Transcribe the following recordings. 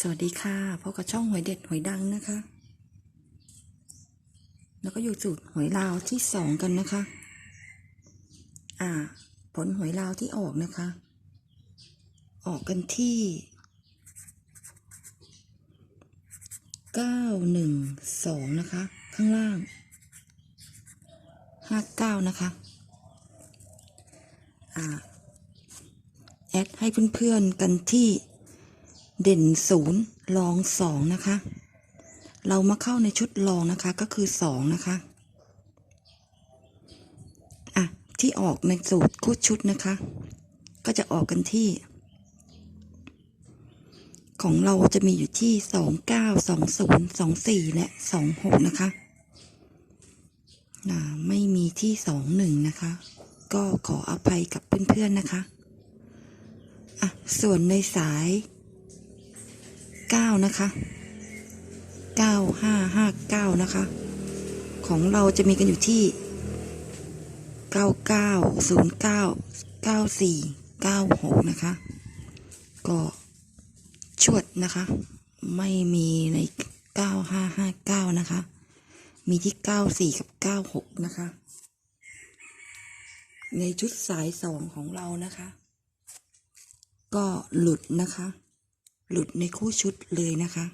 สวัสดีค่ะพบกับช่องหวยเด็ดหวยดังนะคะ แล้วก็อยู่สูตรหวยลาวที่สองกันนะคะ อ่า ผลหวยลาวที่ออกนะคะ ออกกันที่เก้าหนึ่งสองนะคะ ข้างล่างห้าเก้านะคะ อ่า แอดให้เพื่อนๆกันที่ เด่นศูนย์รองสองนะคะ เรามาเข้าในชุดรองนะคะก็คือสองนะคะอะที่ออกในสูตรคู่ชุดนะคะ ก็จะออกกันที่ ของเราจะมีอยู่ที่สองเก้าสองศูนย์สองสี่และสองหกนะคะอ่าไม่มีที่สองหนึ่งนะคะ ก็ขออภัยกับเพื่อนๆนะคะอะส่วนในสาย เก้านะคะเก้าห้าห้าเก้านะคะ ของเราจะมีกันอยู่ที่เก้าเก้าศูนย์เก้าเก้าสี่เก้าหกนะคะ ก็ชวดนะคะ ไม่มีในเก้าห้าห้าเก้านะคะ มีที่เก้าสี่กับเก้าหกนะคะ ในชุดสายสองของเรานะคะ ก็หลุดนะคะ หลุดในคู่ชุดเลยนะคะ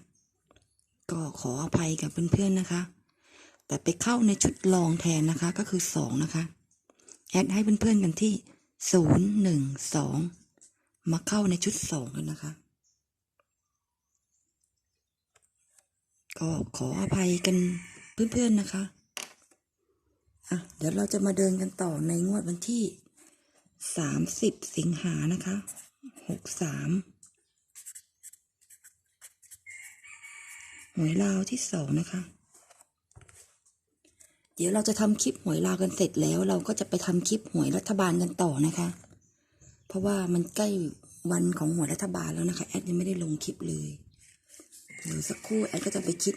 ก็ขออภัยกับเพื่อนๆนะคะ แต่ไปเข้าในชุดรองแทนนะคะก็คือสองนะคะแอดให้เพื่อนๆกันที่ศูนย์หนึ่งสองมาเข้าในชุดสองกันนะคะ ก็ขออภัยกันเพื่อนๆนะคะอะเดี๋ยวเราจะมาเดินกันต่อในงวดวันที่สามสิบสิงหานะคะหกสาม วยลาวที่สองนะคะ เดี๋ยวเราจะทำคลิปหวยลาวกันเสร็จแล้ว เราก็จะไปทำคลิปหวยรัฐบาลกันต่อนะคะ เพราะว่ามันใกล้วันของหวยรัฐบาลแล้วนะคะแอดยังไม่ได้ลงคลิปเลยเดี๋ยวสักครู่แอดก็จะไปคิด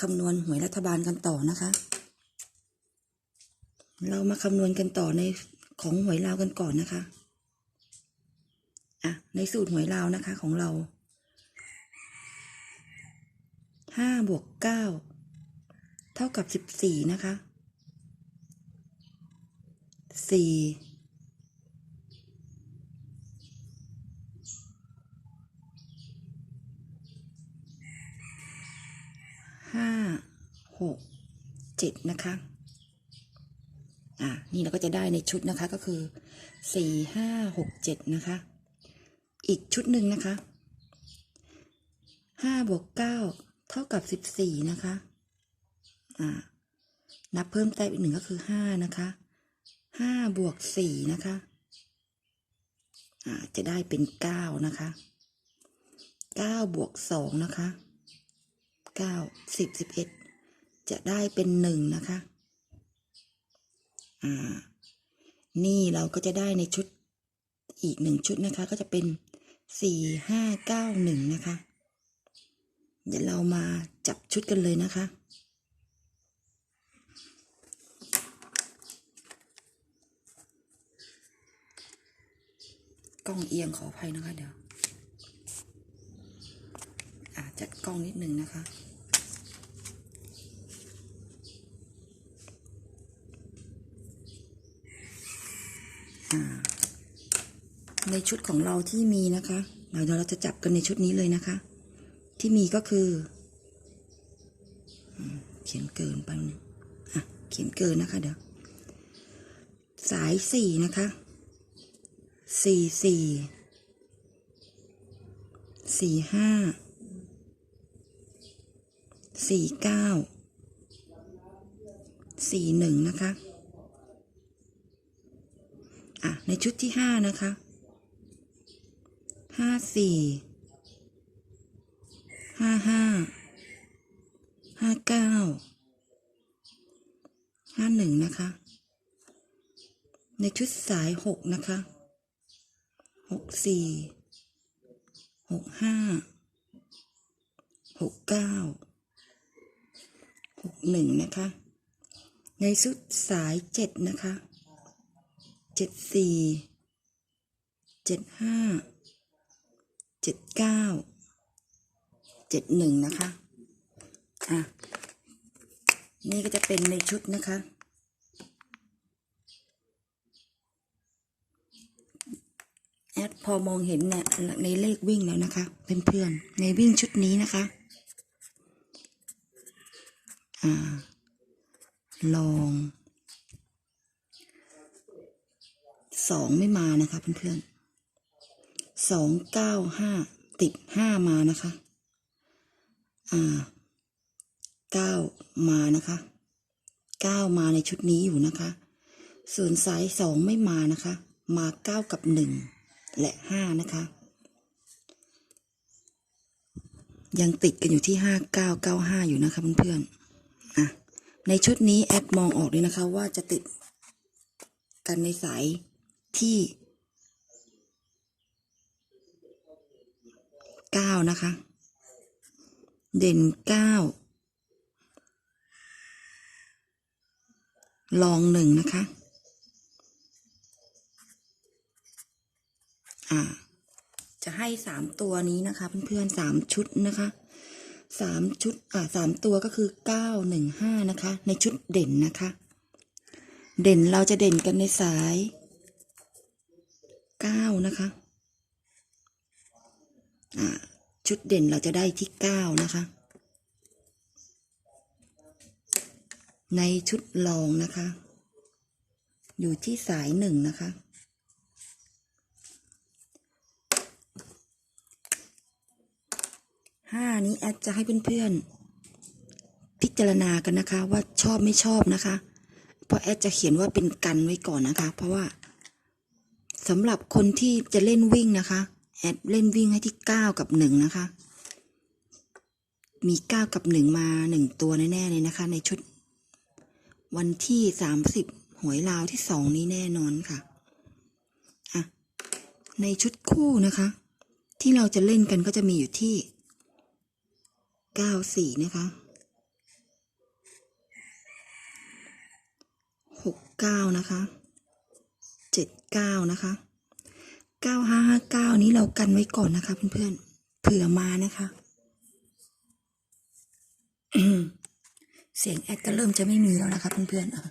คำนวณหวยรัฐบาลกันต่อนะคะ เรามาคำนวณกันต่อในของหวยลาวกันก่อนนะคะอะในสูตรหวยลาวนะคะของเรา ห้าบวกเก้าเท่ากับสิบสี่นะคะสี่ห้าหกเจ็ดนะคะอะนี่เราก็จะได้ในชุดนะคะก็คือสี่ห้าหกเจ็ดนะคะ อีกชุดหนึ่งนะคะห้าบวกเก้า เท่ากับสิบสี่นะคะอ่านับเพิ่มแต้มอีกหนึ่งก็คือห้านะคะห้าบวกสี่นะคะอ่าจะได้เป็นเก้านะคะเก้าบวกสองนะคะเก้าสิบสิบเอ็ดจะได้เป็นหนึ่งนะคะอ่านี่เราก็จะได้ในชุดอีกหนึ่งชุดนะคะ ก็จะเป็นสี่ห้าเก้าหนึ่งนะคะ เดี๋ยวเรามาจับชุดกันเลยนะคะ กล้องเอียงขออภัยนะคะเดี๋ยวอาจัดกล้องนิดหนึ่งนะคะในชุดของเราที่มีนะคะเดี๋ยวเราจะจับกันในชุดนี้เลยนะคะ ที่มีก็คือ เขียนเกินไปนึงอะ เขียนเกินนะคะเดี๋ยว สายสี่นะคะสี่สี่สี่ห้าสี่เก้าสี่หนึ่งนะคะ อะ ในชุดที่ห้านะคะห้าสี่ ห้าห้าห้าเก้าห้าหนึ่งนะคะ ในชุดสายหกนะคะหกสี่หกห้าหกเก้าหกหนึ่งนะคะ ในชุดสายเจ็ดนะคะเจ็ดสี่เจ็ดห้าเจ็ดเก้า เจ็ดหนึ่งนะคะ อะ นี่ก็จะเป็นในชุดนะคะ แอดพอมองเห็นเนี่ยในเลขวิ่งแล้วนะคะ เพื่อนๆ ในวิ่งชุดนี้นะคะ อ่า ลองสองไม่มานะคะเพื่อนๆสองเก้าห้าติดห้ามานะคะ เก้ามานะคะเก้ามาในชุดนี้อยู่นะคะ ส่วนสายสองไม่มานะคะ มาเก้ากับหนึ่งและห้านะคะ ยังติดกันอยู่ที่ห้าเก้าเก้าห้าอยู่นะคะเพื่อนๆอะในชุดนี้แอดมองออกเลยนะคะ ว่าจะติดกันในสายที่เก้านะคะ เด่นเก้าลองหนึ่งนะคะ อ่า จะให้สามตัวนี้นะคะ เพื่อนๆสามชุดนะคะสามชุด อ่าสามตัวก็คือเก้าหนึ่งห้านะคะ ในชุดเด่นนะคะ เด่นเราจะเด่นกันในสายเก้านะคะ อ่า ชุดเด่นเราจะได้ที่เก้านะคะ ในชุดรองนะคะ อยู่ที่สายหนึ่งนะคะ ห้านี้แอดจะให้เพื่อนๆ พิจารณากันนะคะ ว่าชอบไม่ชอบนะคะ เพราะแอดจะเขียนว่าเป็นกันไว้ก่อนนะคะ เพราะว่าสำหรับคนที่จะเล่นวิ่งนะคะ แอดเล่นวิ่งให้ที่เก้ากับหนึ่งนะคะ มีเก้ากับหนึ่งมาหนึ่งตัวแน่ๆเลยนะคะ ในชุด วันที่สามสิบหวยลาวที่สองนี้แน่นอนค่ะอะ ในชุดคู่นะคะ ที่เราจะเล่นกันก็จะมีอยู่ที่เก้าสี่นะคะหกเก้านะคะเจ็ดเก้านะคะ เก้าห้าห้าเก้านี้เรากันไว้ก่อนนะคะเพื่อนๆเผื่อมานะคะเสียงแอดก็เริ่มจะไม่มีแล้วนะคะเพื่อนๆอะ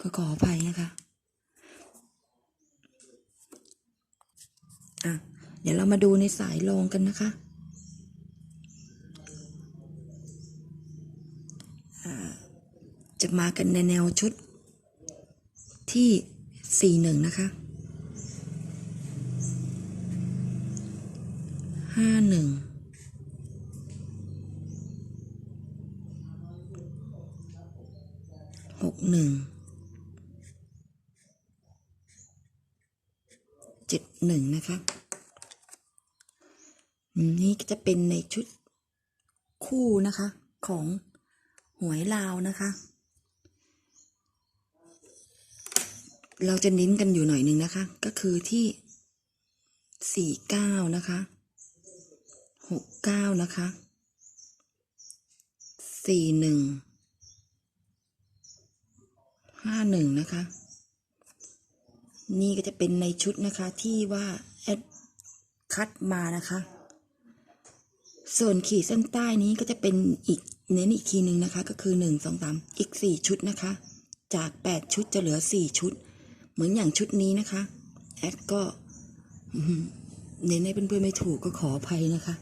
ก็ขออภัยนะคะอะเดี๋ยวเรามาดูในสายรองกันนะคะจะมากันในแนวชุดที่สี่หนึ่งนะคะ ห้าหนึ่งหกหนึ่งเจ็ดหนึ่งนะคะนี่จะเป็นในชุดคู่นะคะ ของหวยลาวนะคะ เราจะเน้นกันอยู่หน่อยหนึ่งนะคะ ก็คือที่สี่เก้านะคะ หกเก้านะคะสี่หนึ่งห้าหนึ่งนะคะ นี่ก็จะเป็นในชุดนะคะที่ว่าแอดคัดมานะคะ ส่วนขีดเส้นใต้นี้ก็จะเป็นอีกเน้นอีกทีหนึ่งนะคะ ก็คือหนึ่งสองสามอีกสี่ชุดนะคะ จากแปดชุดจะเหลือสี่ชุด เหมือนอย่างชุดนี้นะคะ แอดก็เน้นให้เพื่อนๆไม่ถูกก็ขออภัยนะคะ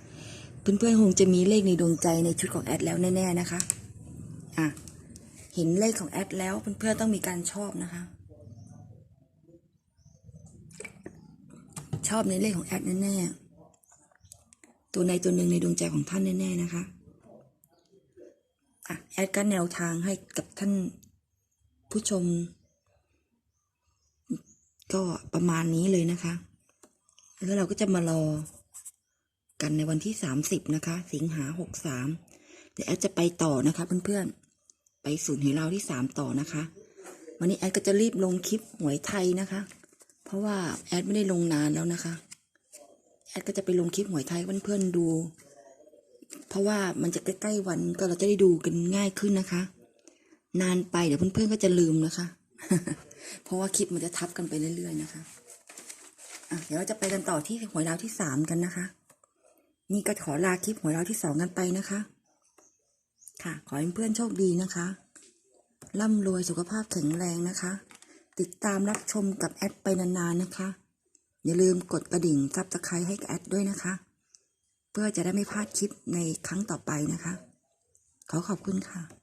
เพื่อนๆคงจะมีเลขในดวงใจในชุดของแอดแล้วแน่ๆนะคะ อะ เห็นเลขของแอดแล้วเพื่อนๆต้องมีการชอบนะคะ ชอบในเลขของแอดแน่ๆตัวในตัวหนึ่งในดวงใจของท่านแน่ๆนะคะอะแอดก็แนวทางให้กับท่านผู้ชม ก็ประมาณนี้เลยนะคะ แล้วเราก็จะมารอ กันในวันที่สามสิบนะคะ สิงหาหกสามเดี๋ยวแอดจะไปต่อนะคะเพื่อนๆ ไปศูนย์เหเราที่สามต่อนะคะ วันนี้แอดก็จะรีบลงคลิปหวยไทยนะคะ เพราะว่าแอดไม่ได้ลงนานแล้วนะคะ แอดก็จะไปลงคลิปหวยไทยเพื่อนๆดู เพราะว่ามันจะใกล้ๆวันก็เราจะได้ดูกันง่ายขึ้นนะคะ นานไปเดี๋ยวเพื่อนๆก็จะลืมนะคะ เพราะว่าคลิปมันจะทับกันไปเรื่อยๆนะคะอะเดี๋ยวเราจะไปกันต่อที่หวยดาวที่สามกันนะคะ นี่ก็ขอลาคลิปหัวเราที่สองกันไปนะคะ ค่ะ ขอให้เพื่อนโชคดีนะคะ ร่ำรวยสุขภาพแข็งแรงนะคะ ติดตามรับชมกับแอดไปนานๆนะคะ อย่าลืมกดกระดิ่งซับสไครต์ให้แอดด้วยนะคะ เพื่อจะได้ไม่พลาดคลิปในครั้งต่อไปนะคะ ขอขอบคุณค่ะ